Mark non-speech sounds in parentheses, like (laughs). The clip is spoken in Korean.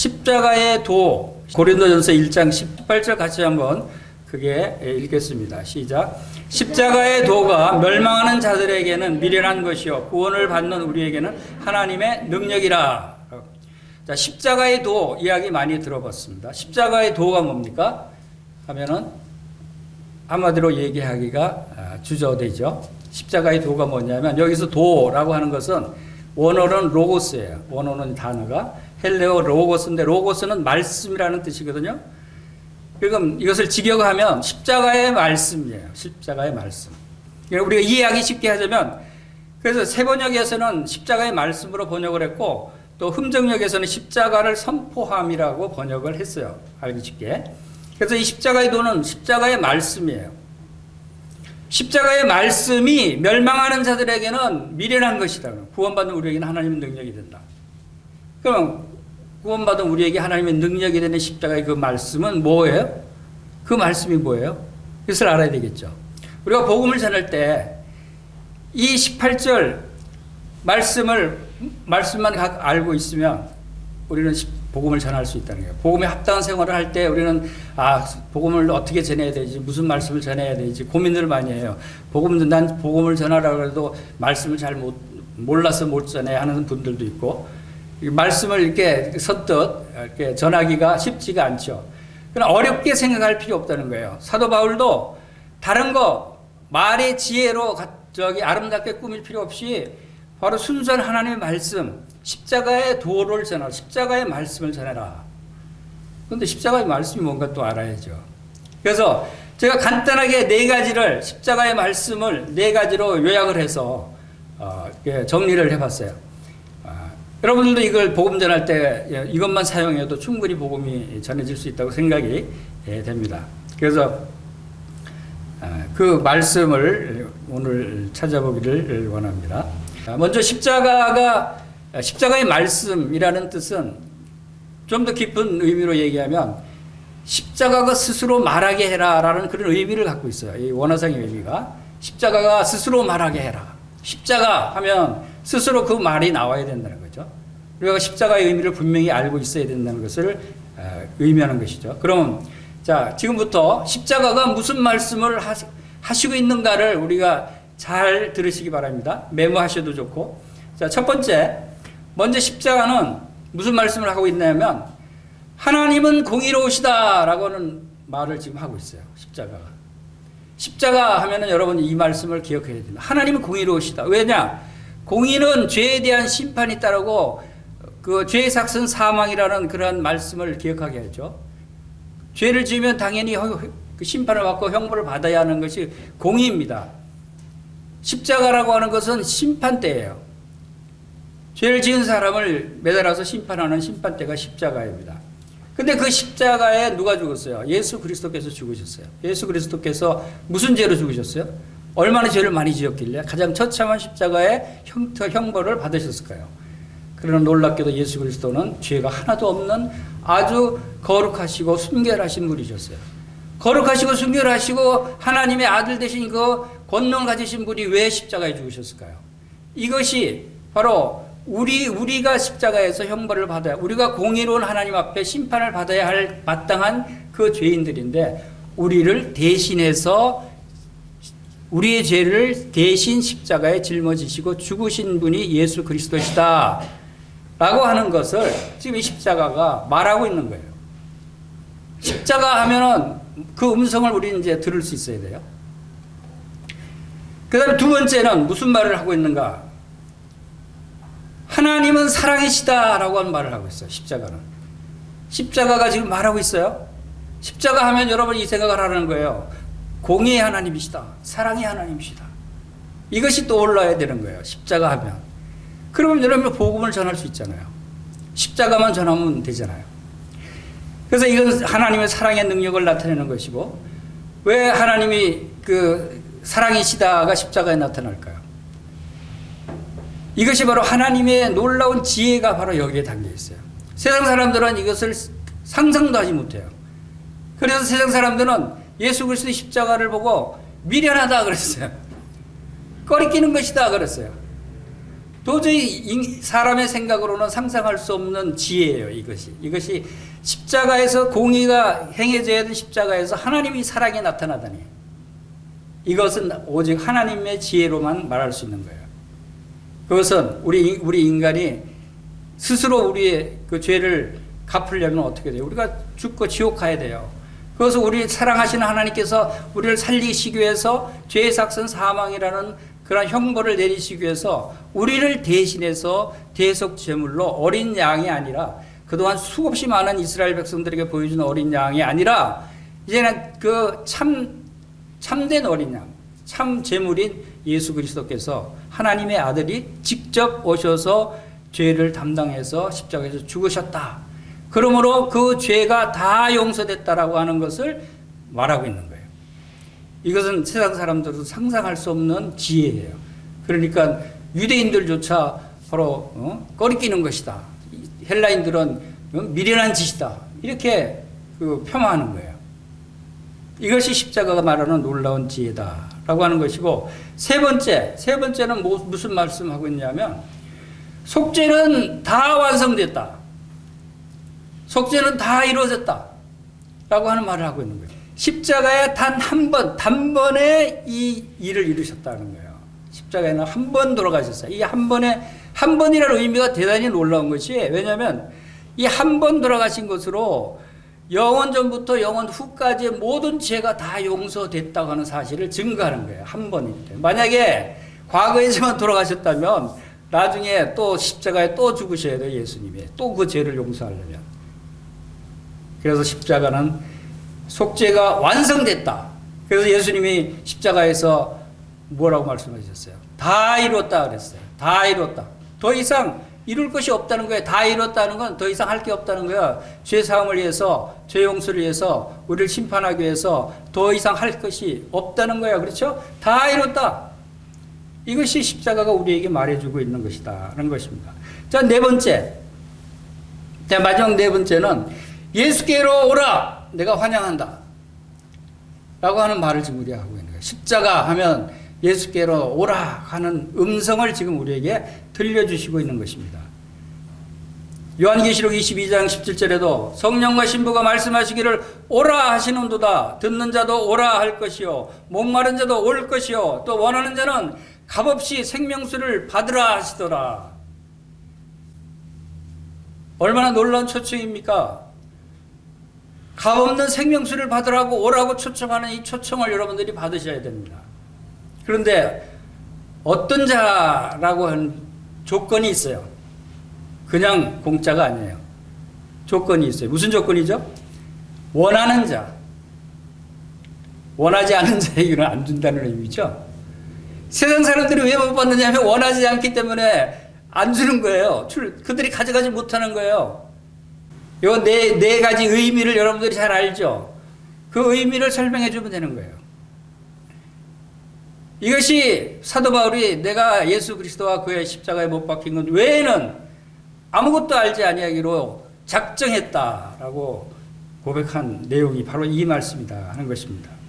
십자가의 도 고린도전서 1장 18절 같이 한번 그게 읽겠습니다. 시작. 십자가의 도가 멸망하는 자들에게는 미련한 것이요 구원을 받는 우리에게는 하나님의 능력이라. 자, 십자가의 도 이야기 많이 들어봤습니다. 십자가의 도가 뭡니까? 하면은 한마디로 얘기하기가 아, 주저되죠. 십자가의 도가 뭐냐면 여기서 도라고 하는 것은 원어는 로고스예요. 원어는 단어가 헬레오 로고스인데 로고스는 말씀이라는 뜻이거든요. 그럼 이것을 직역하면 십자가의 말씀이에요. 십자가의 말씀. 그러니까 우리가 이해하기 쉽게 하자면 그래서 세번역에서는 십자가의 말씀으로 번역을 했고 또 흠정역에서는 십자가를 선포함이라고 번역을 했어요. 알기 쉽게. 그래서 이 십자가의 도는 십자가의 말씀이에요. 십자가의 말씀이 멸망하는 자들에게는 미련한 것이다. 구원받는 우리에게는 하나님의 능력이 된다. 그럼 구원받은 우리에게 하나님의 능력이 되는 십자가의 그 말씀은 뭐예요? 그 말씀이 뭐예요? 그것을 알아야 되겠죠. 우리가 복음을 전할 때 이 18절 말씀을 말씀만 각 알고 있으면 우리는 십- 복음을 전할 수 있다는 거예요. 복음에 합당한 생활을 할 때 우리는 아 복음을 어떻게 전해야 되지 무슨 말씀을 전해야 되지 고민을 많이 해요. 복음 난 복음을 전하라고 해도 말씀을 잘 못 몰라서 못 전해 하는 분들도 있고 이 말씀을 이렇게 선뜻 이렇게 전하기가 쉽지가 않죠. 그러나 어렵게 생각할 필요 없다는 거예요. 사도 바울도 다른 거 말의 지혜로 가- 저기 아름답게 꾸밀 필요 없이 바로 순수한 하나님의 말씀, 십자가의 도를 전하라. 십자가의 말씀을 전해라. 그런데 십자가의 말씀이 뭔가 또 알아야죠. 그래서 제가 간단하게 네 가지를 십자가의 말씀을 네 가지로 요약을 해서 어, 정리를 해봤어요. 아, 여러분들도 이걸 복음 전할 때 예, 이것만 사용해도 충분히 복음이 전해질 수 있다고 생각이 예, 됩니다. 그래서 아, 그 말씀을 오늘 찾아보기를 원합니다. 아, 먼저 십자가가 십자가의 말씀이라는 뜻은 좀 더 깊은 의미로 얘기하면 십자가가 스스로 말하게 해라라는 그런 의미를 갖고 있어요. 이 원어상의 의미가 십자가가 스스로 말하게 해라. 십자가 하면 스스로 그 말이 나와야 된다는 거죠. 우리가 십자가의 의미를 분명히 알고 있어야 된다는 것을 어, 의미하는 것이죠. 그럼 자 지금부터 십자가가 무슨 말씀을 하시, 하시고 있는가를 우리가 잘 들으시기 바랍니다. 메모하셔도 좋고 자 첫 번째 먼저 십자가는 무슨 말씀을 하고 있냐면 하나님은 공의로우시다 라고는 말을 지금 하고 있어요. 십자가가. 십자가 하면은 여러분 이 말씀을 기억해야 됩니다. 하나님은 공의로우시다. 왜냐? 공의는 죄에 대한 심판이 따르고 그 죄의 삭은 사망이라는 그런 말씀을 기억하게 하죠. 죄를 지으면 당연히 허- 그 심판을 받고 형벌을 받아야 하는 것이 공의입니다. 십자가라고 하는 것은 심판대예요. 죄를 지은 사람을 매달아서 심판하는 심판대가 십자가입니다. 근데 그 십자가에 누가 죽었어요? 예수 그리스도께서 죽으셨어요. 예수 그리스도께서 무슨 죄로 죽으셨어요? 얼마나 죄를 많이 지었길래 가장 처참한 십자가의 형, 형벌을 받으셨을까요? 그러나 놀랍게도 예수 그리스도는 죄가 하나도 없는 아주 거룩하시고 순결하신 분이셨어요. 거룩하시고 순결하시고 하나님의 아들 되신 그 권능 가지신 분이 왜 십자가에 죽으셨을까요? 이것이 바로 우리 우리가 십자가에서 형벌을 받아야 우리가 공의로운 하나님 앞에 심판을 받아야 할 마땅한 그 죄인들인데 우리를 대신해서 우리의 죄를 대신 십자가에 짊어지시고 죽으신 분이 예수 그리스도시다. 라고 하는 것을 지금 이 십자가가 말하고 있는 거예요. 십자가 하면은 그 음성을 우리는 이제 들을 수 있어야 돼요. 그 다음에 두 번째는 무슨 말을 하고 있는가? 하나님은 사랑이시다라고 하는 말을 하고 있어요. 십자가는. 십자가가 지금 말하고 있어요. 십자가 하면 여러분 이 생각을 하는 거예요. 공의의 하나님이시다. 사랑의 하나님이시다. 이것이 떠올라야 되는 거예요. 십자가 하면. 그러면 여러분 복음을 전할 수 있잖아요. 십자가만 전하면 되잖아요. 그래서 이건 하나님의 사랑의 능력을 나타내는 것이고 왜 하나님이 그 사랑이시다가 십자가에 나타날까요? 이것이 바로 하나님의 놀라운 지혜가 바로 여기에 담겨 있어요. 세상 사람들은 이것을 상상도 하지 못해요. 그래서 세상 사람들은 예수 그리스도의 십자가를 보고 미련하다 그랬어요. 꺼리끼는 것이다 그랬어요. 도저히 인- 사람의 생각으로는 상상할 수 없는 지혜예요, 이것이. 이것이 십자가에서 공의가 행해져야 된 십자가에서 하나님이 사랑에 나타나다니. 이것은 오직 하나님의 지혜로만 말할 수 있는 거예요. 그것은 우리 우리 인간이 스스로 우리의 그 죄를 갚으려면 어떻게 돼요? 우리가 죽고 지옥 가야 돼요. 그래서 우리 사랑하시는 하나님께서 우리를 살리시기 위해서 죄의 삭선 사망이라는 그런 형벌을 내리시기 위해서 우리를 대신해서 대속 제물로 어린 양이 아니라 그동안 수없이 많은 이스라엘 백성들에게 보여준 어린 양이 아니라 이제는 그 참 참된 어린 양, 참 제물인 예수 그리스도께서 하나님의 아들이 직접 오셔서 죄를 담당해서 십자가에서 죽으셨다. 그러므로 그 죄가 다 용서됐다라고 하는 것을 말하고 있는 거예요. 이것은 세상 사람들도 상상할 수 없는 지혜예요. 그러니까 유대인들조차 바로 어? 꺼리끼는 것이다. 헬라인들은 어? 미련한 짓이다. 이렇게 그 폄하하는 거예요. 이것이 십자가가 말하는 놀라운 지혜다라고 하는 것이고 세 번째 세 번째는 뭐- 무슨 말씀하고 있냐면 속죄는 다 완성됐다. 속죄는 다 이루어졌다. 라고 하는 말을 하고 있는 거예요. 십자가에 단 한 번, 단번에 이 일을 이루셨다는 거예요. 십자가에는 한 번 돌아가셨어요. 이 한 번에, 한 번이라는 의미가 대단히 놀라운 것이, 왜냐면 이 한 번 돌아가신 것으로 영원 전부터 영원 후까지의 모든 죄가 다 용서됐다고 하는 사실을 증거하는 거예요. 한 번일 때. 만약에 과거에서만 돌아가셨다면 나중에 또 십자가에 또 죽으셔야 돼요, 예수님이. 또 그 죄를 용서하려면. 그래서 십자가는 속죄가 완성됐다. 그래서 예수님이 십자가에서 뭐라고 말씀하셨어요? 다 이뤘다 그랬어요. 다 이뤘다. 더 이상 이룰 것이 없다는 거예요. 다 이뤘다는 건 더 이상 할 게 없다는 거예요. 죄 사함을 위해서, 죄 용서를 위해서, 우리를 심판하기 위해서 더 이상 할 것이 없다는 거예요. 그렇죠? 다 이뤘다. 이것이 십자가가 우리에게 말해주고 있는 것이다. 라는 것입니다. 자, 네 번째. 자, 마지막 네 번째는 예수께로 오라! 내가 환영한다. 라고 하는 말을 지금 우리가 하고 있는 거예요. 십자가 하면 예수께로 오라 하는 음성을 지금 우리에게 들려주시고 있는 것입니다. 요한계시록 22장 17절에도 성령과 신부가 말씀하시기를 오라 하시는도다. 듣는 자도 오라 할 것이요. 목마른 자도 올 것이요. 또 원하는 자는 값없이 생명수를 받으라 하시더라. 얼마나 놀라운 초청입니까? 값없는 생명수를 받으라고 오라고 초청하는 이 초청을 여러분들이 받으셔야 됩니다. 그런데 어떤 자라고 하는 조건이 있어요. 그냥 공짜가 아니에요. 조건이 있어요. 무슨 조건이죠? 원하는 자. 원하지 않은 (laughs) 자에게는 안 준다는 의미죠. 세상 사람들이 왜 못 받느냐 하면 원하지 않기 때문에 안 주는 거예요. 출- 그들이 가져가지 못하는 거예요. 요 네, 네 가지 의미를 여러분들이 잘 알죠? 그 의미를 설명해 주면 되는 거예요. 이것이 사도 바울이 내가 예수 그리스도와 그의 십자가에 못 박힌 것 외에는 아무것도 알지 아니하기로 작정했다라고 고백한 내용이 바로 이 말씀이다 하는 것입니다.